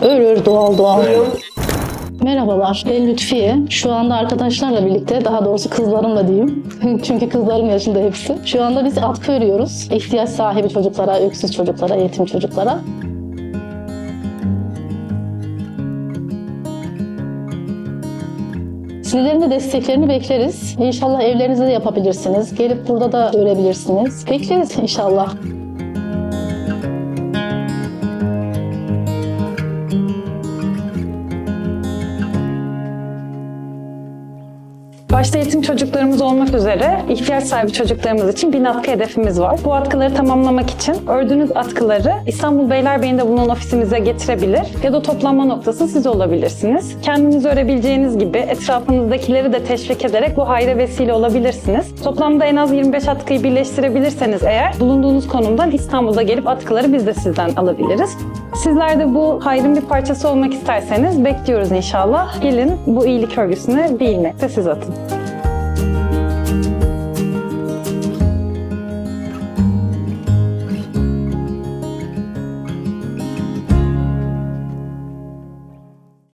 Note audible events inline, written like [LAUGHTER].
Ör ör doğal doğal. Merhabalar, ben Lütfiye. Şu anda arkadaşlarla birlikte, daha doğrusu kızlarımla diyeyim. [LAUGHS] Çünkü kızlarım yaşında hepsi. Şu anda biz atkı örüyoruz. İhtiyaç sahibi çocuklara, öksüz çocuklara, yetim çocuklara. Sizlerin de desteklerini bekleriz. İnşallah evlerinizde de yapabilirsiniz. Gelip burada da örebilirsiniz. Bekleriz inşallah. Başta yetim çocuklarımız olmak üzere ihtiyaç sahibi çocuklarımız için bin atkı hedefimiz var. Bu atkıları tamamlamak için ördüğünüz atkıları İstanbul Beylerbeyi'nde bulunan ofisimize getirebilir ya da toplanma noktası siz olabilirsiniz. Kendiniz örebileceğiniz gibi etrafınızdakileri de teşvik ederek bu hayra vesile olabilirsiniz. Toplamda en az 25 atkıyı birleştirebilirseniz eğer bulunduğunuz konumdan İstanbul'da gelip atkıları biz de sizden alabiliriz. Sizler de bu hayrın bir parçası olmak isterseniz bekliyoruz inşallah. Gelin bu iyilik örgüsüne bir ilmek de siz atın.